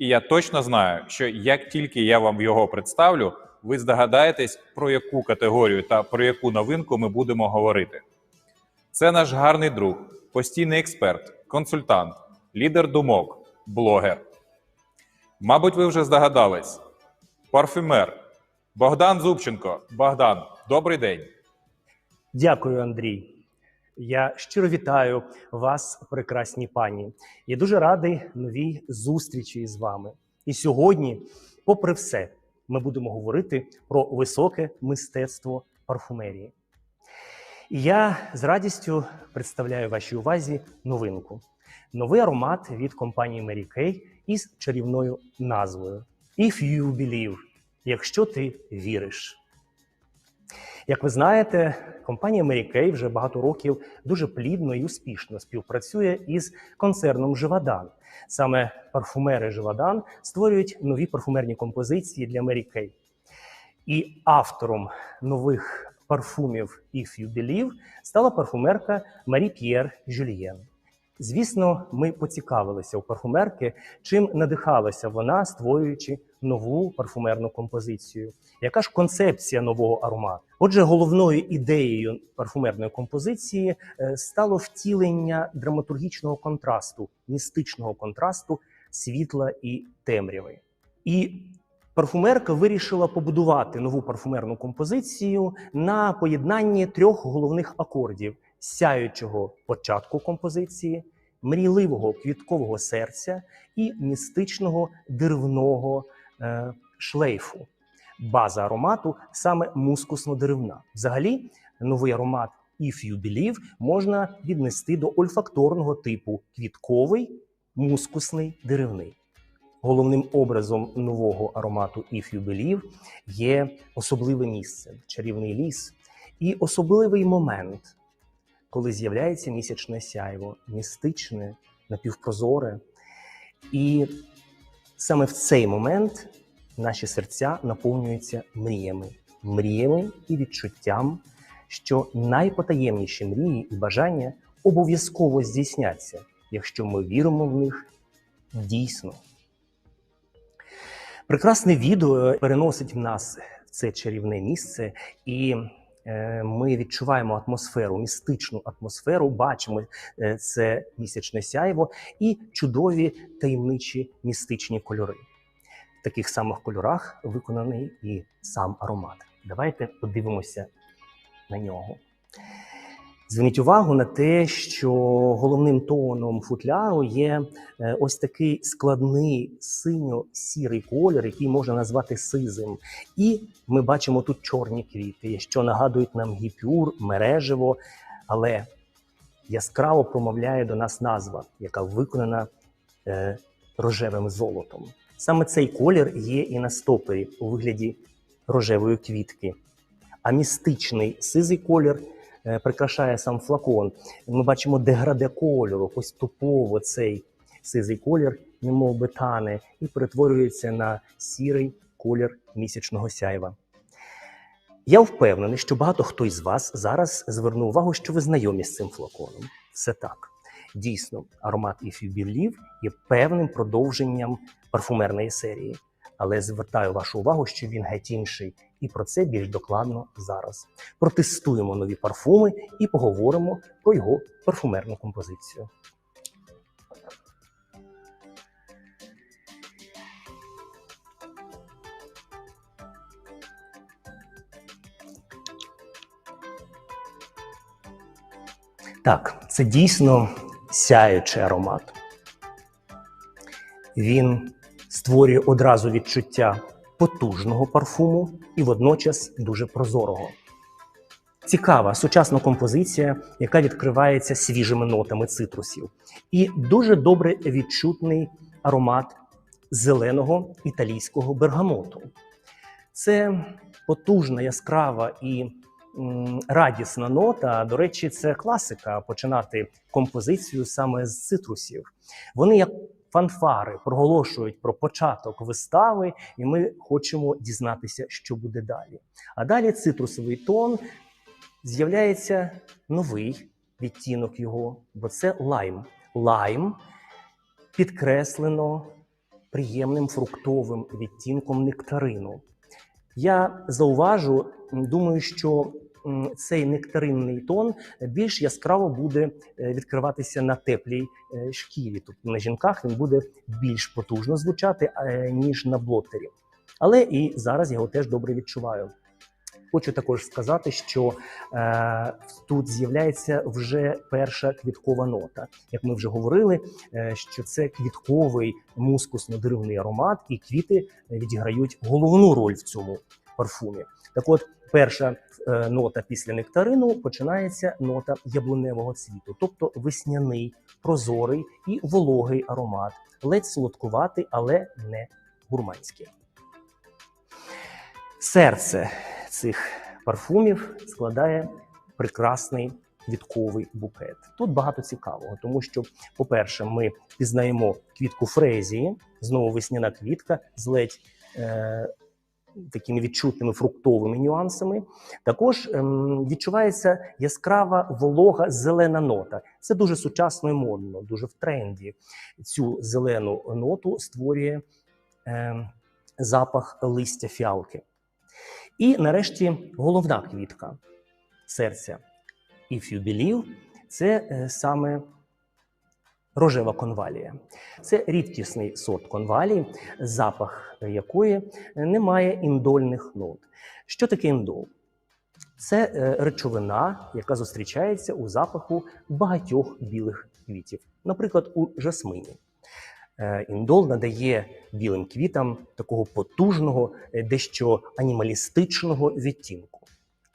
І я точно знаю, що як тільки я вам його представлю, ви здогадаєтесь, про яку категорію та про яку новинку ми будемо говорити. Це наш гарний друг, постійний експерт, консультант, лідер думок, блогер. Мабуть, ви вже здогадались. Парфюмер Богдан Зубченко. Богдан, добрий день. Дякую, Андрій. Я щиро вітаю вас, прекрасні пані. Я дуже радий новій зустрічі з вами. І сьогодні, попри все, ми будемо говорити про високе мистецтво парфумерії. І я з радістю представляю вашій увазі новинку: новий аромат від компанії Mary Kay із чарівною назвою If You Believe, якщо ти віриш. Як ви знаєте, компанія Mary Kay вже багато років дуже плідно і успішно співпрацює із концерном Живадан. Саме парфумери Живадан створюють нові парфумерні композиції для Mary Kay. І автором нових парфумів If You Believe стала парфумерка Марі П'єр Жюльєн. Звісно, ми поцікавилися у парфумерки, чим надихалася вона, створюючи нову парфумерну композицію. Яка ж концепція нового аромату? Отже, головною ідеєю парфумерної композиції е, стало втілення драматургічного контрасту, містичного контрасту світла і темряви. І парфумерка вирішила побудувати нову парфумерну композицію на поєднанні трьох головних акордів: сяючого початку композиції, мрійливого квіткового серця і містичного деревного е, шлейфу. База аромату саме мускусно-деревна. Взагалі, новий аромат If You Believe можна віднести до ольфакторного типу квітковий, мускусний, деревний. Головним образом нового аромату If You Believe є особливе місце, чарівний ліс і особливий момент, коли з'являється місячне сяйво, містичне, напівпрозоре. І саме в цей момент наші серця наповнюються мріями, мріями і відчуттям, що найпотаємніші мрії і бажання обов'язково здійсняться, якщо ми віримо в них дійсно. Прекрасне відео переносить в нас це чарівне місце, і ми відчуваємо атмосферу, містичну атмосферу, бачимо е, це місячне сяйво і чудові таємничі містичні кольори. В таких самих кольорах виконаний і сам аромат. Давайте подивимося на нього. Зверніть увагу на те, що головним тоном футляру є е, ось такий складний синьо-сірий колір, який можна назвати сизим. І ми бачимо тут чорні квіти, що нагадують нам гіпюр, мережево, але яскраво промовляє до нас назва, яка виконана е, рожевим золотом. Саме цей колір є і на стопері у вигляді рожевої квітки. А містичний сизий колір прикрашає сам флакон. Ми бачимо деграде кольору, поступово цей сизий колір, немов би тане, і перетворюється на сірий колір місячного сяйва. Я впевнений, що багато хто із вас зараз звернув увагу, що ви знайомі з цим флаконом. Все так. Дійсно, аромат You є певним продовженням парфумерної серії. Але звертаю вашу увагу, що він геть інший, і про це більш докладно зараз. Протестуємо нові парфуми і поговоримо про його парфумерну композицію. Так, це дійсно сяючий аромат. Він створює одразу відчуття потужного парфуму і водночас дуже прозорого. Цікава сучасна композиція, яка відкривається свіжими нотами цитрусів, і дуже добре відчутний аромат зеленого італійського бергамоту. Це потужна, яскрава і м, радісна нота. До речі, це класика починати композицію саме з цитрусів. Вони як фанфари проголошують про початок вистави, і ми хочемо дізнатися, що буде далі. А далі цитрусовий тон з'являється новий відтінок його, бо це лайм. Лайм підкреслено приємним фруктовим відтінком нектарину. Я зауважу, думаю, що цей нектаринний тон більш яскраво буде е, відкриватися на теплій е, шкірі. Тобто на жінках він буде більш потужно звучати, е, ніж на блотері. Але і зараз я його теж добре відчуваю. Хочу також сказати, що е, тут з'являється вже перша квіткова нота. Як ми вже говорили, е, що це квітковий мускусно-деревний аромат, і квіти відіграють головну роль в цьому парфумі. Так от, перша е, нота після нектарину починається нота яблуневого цвіту, тобто весняний, прозорий і вологий аромат, ледь солодкуватий, але не гурманський. Серце цих парфумів складає прекрасний квітковий букет. Тут багато цікавого, тому що, по-перше, ми пізнаємо квітку фрезії, знову весняна квітка з ледь е, такими відчутними фруктовими нюансами. Також ем, відчувається яскрава волога зелена нота. Це дуже сучасно і модно, дуже в тренді. Цю зелену ноту створює е, запах листя фіалки. І нарешті головна квітка серця. If you believe, це е, саме рожева конвалія. Це рідкісний сорт конвалії, запах якої не має індольних нот. Що таке індол? Це е, речовина, яка зустрічається у запаху багатьох білих квітів, наприклад, у жасмині. Е, Індол надає білим квітам такого потужного, е, дещо анімалістичного відтінку.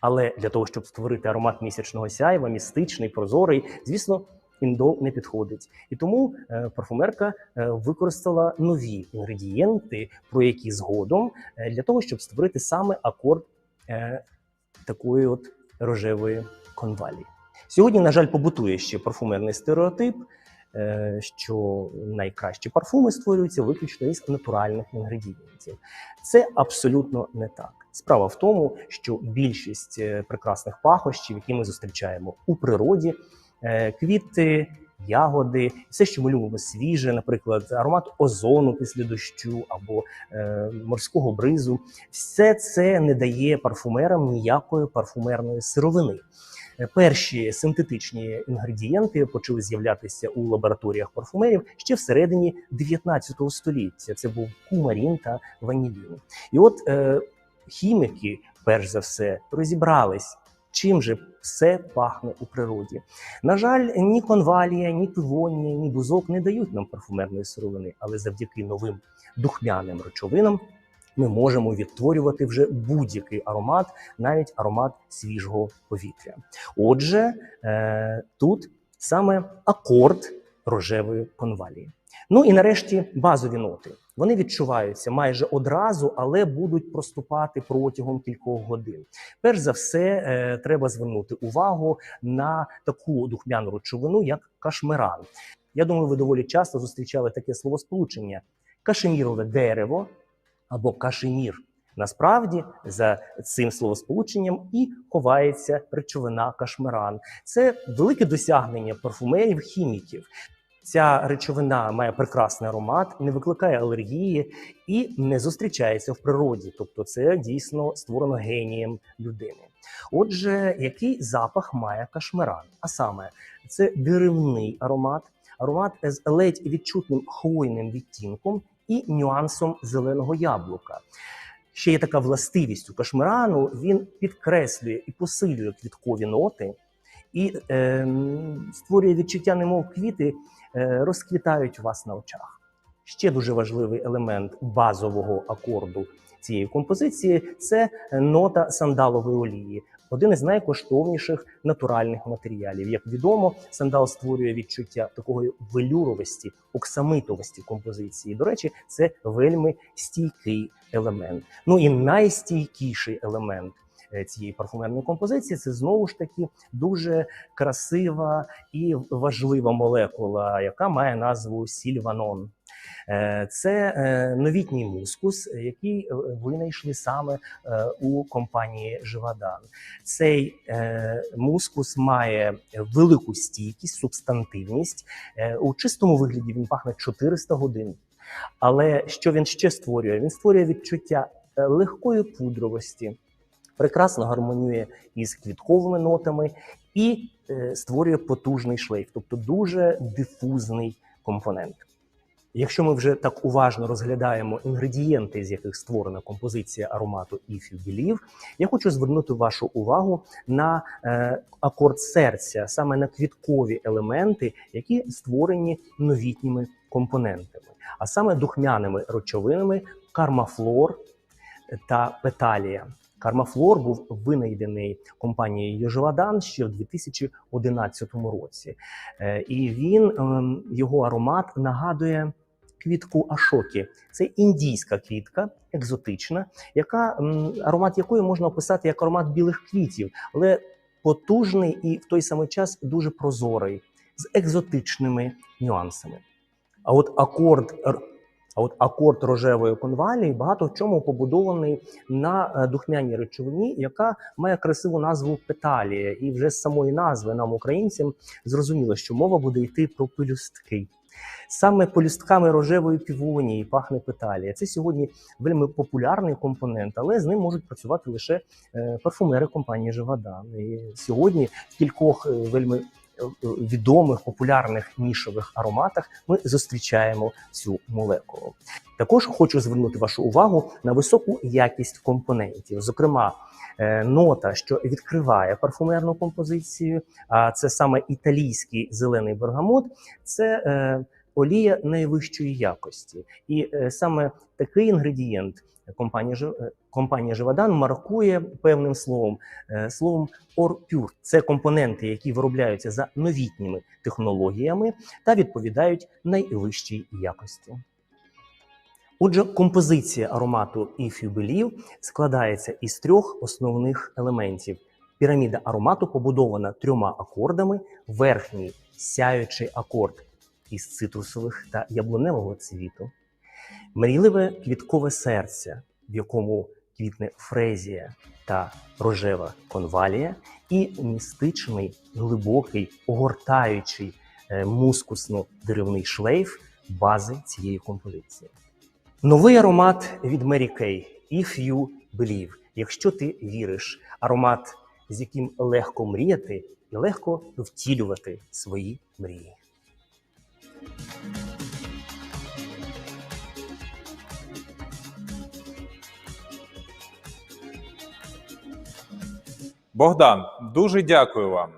Але для того, щоб створити аромат місячного сяйва, містичний, прозорий, звісно, індол не підходить. І тому е, парфумерка е, використала нові інгредієнти, про які згодом е, для того, щоб створити саме акорд такої от рожевої конвалії. Сьогодні, на жаль, побутує ще парфумерний стереотип, що найкращі парфуми створюються виключно із натуральних інгредієнтів. Це абсолютно не так. Справа в тому, що більшість прекрасних пахощів, які ми зустрічаємо у природі, квіти, ягоди, все, що ми любимо свіже, наприклад, аромат озону після дощу або е, морського бризу, все це не дає парфумерам ніякої парфумерної сировини. Е, Перші синтетичні інгредієнти почали з'являтися у лабораторіях парфумерів ще всередині 19 століття. Це був кумарін та ванілін. І от е, хіміки, перш за все, розібрались, чим же все пахне у природі. На жаль, ні конвалія, ні пивонія, ні бузок не дають нам парфумерної сировини, але завдяки новим духмяним речовинам ми можемо відтворювати вже будь-який аромат, навіть аромат свіжого повітря. Отже, е, тут саме акорд рожевої конвалії. Ну і нарешті базові ноти. Вони відчуваються майже одразу, але будуть проступати протягом кількох годин. Перш за все, е, треба звернути увагу на таку духмяну речовину, як кашмиран. Я думаю, ви доволі часто зустрічали таке словосполучення: кашемірове дерево або кашемір. Насправді за цим словосполученням і ховається речовина кашмиран. Це велике досягнення парфумерів, хіміків. Ця речовина має прекрасний аромат, не викликає алергії і не зустрічається в природі. Тобто, це дійсно створено генієм людини. Отже, який запах має кашмиран? А саме, це деревний аромат, аромат з ледь відчутним хвойним відтінком і нюансом зеленого яблука. Ще є така властивість у кашмирану, він підкреслює і посилює квіткові ноти і е, створює відчуття, немов квіти розквітають у вас на очах. Ще дуже важливий елемент базового акорду цієї композиції це нота сандалової олії. Один із найкоштовніших натуральних матеріалів. Як відомо, сандал створює відчуття такої велюровості, оксамитовості композиції. До речі, це вельми стійкий елемент. Ну і найстійкіший елемент е, цієї парфумерної композиції це знову ж таки дуже красива і важлива молекула, яка має назву сільванон. Е, Це е, новітній мускус, який е, винайшли саме е, у компанії Живадан. Цей е, мускус має велику стійкість, субстантивність. Е, У чистому вигляді він пахне 400 годин. Але що він ще створює? Він створює відчуття е, легкої пудровості, прекрасно гармонює із квітковими нотами і е, створює потужний шлейф, тобто дуже дифузний компонент. Якщо ми вже так уважно розглядаємо інгредієнти, з яких створена композиція аромату If You я хочу звернути вашу увагу на е, акорд серця, саме на квіткові елементи, які створені новітніми компонентами, а саме духмяними речовинами кармафлор та петалія. Кармафлор був винайдений компанією Живадан ще в 2011 році, Е, і він ем, його аромат нагадує квітку ашокі. Це індійська квітка, екзотична, яка аромат якої можна описати як аромат білих квітів, але потужний і в той самий час дуже прозорий, з екзотичними нюансами. А от акорд. А от акорд рожевої конвалії багато в чому побудований на е, духмяній речовині, яка має красиву назву петалія. І вже з самої назви нам, українцям, зрозуміло, що мова буде йти про пелюстки. Саме полюстками рожевої півонії пахне петалія. Це сьогодні вельми популярний компонент, але з ним можуть працювати лише е, парфумери компанії Живадан. І сьогодні в кількох е, вельми відомих популярних нішових ароматах ми зустрічаємо цю молекулу. Також хочу звернути вашу увагу на високу якість компонентів, зокрема. е, Нота, що відкриває парфумерну композицію, а це саме італійський зелений бергамот, це е, олія найвищої якості. І е, саме такий інгредієнт компанія, е, компанія Живадан маркує певним словом, е, словом орпюр. Це компоненти, які виробляються за новітніми технологіями та відповідають найвищій якості. Отже, композиція аромату You Believe складається із трьох основних елементів. Піраміда аромату побудована трьома акордами. Верхній сяючий акорд із цитрусових та яблуневого цвіту, мрійливе квіткове серце, в якому квітне фрезія та рожева конвалія, і містичний, глибокий, огортаючий е, мускусно-деревний шлейф бази цієї композиції. Новий аромат від Mary Kay If You Believe. Якщо ти віриш, аромат, з яким легко мріяти і легко втілювати свої мрії. Богдан, дуже дякую вам.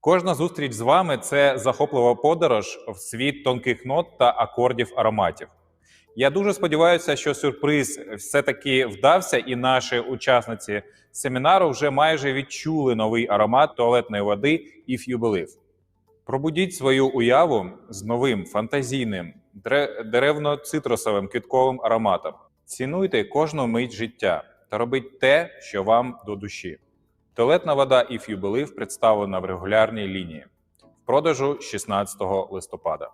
Кожна зустріч з вами це захоплива подорож в світ тонких нот та акордів ароматів. Я дуже сподіваюся, що сюрприз все-таки вдався, і наші учасниці семінару вже майже відчули новий аромат туалетної води If You Believe. Пробудіть свою уяву з новим фантазійним деревно-цитрусовим квітковим ароматом. Цінуйте кожну мить життя та робіть те, що вам до душі. Туалетна вода If You Believe представлена в регулярній лінії в продажу 16 листопада.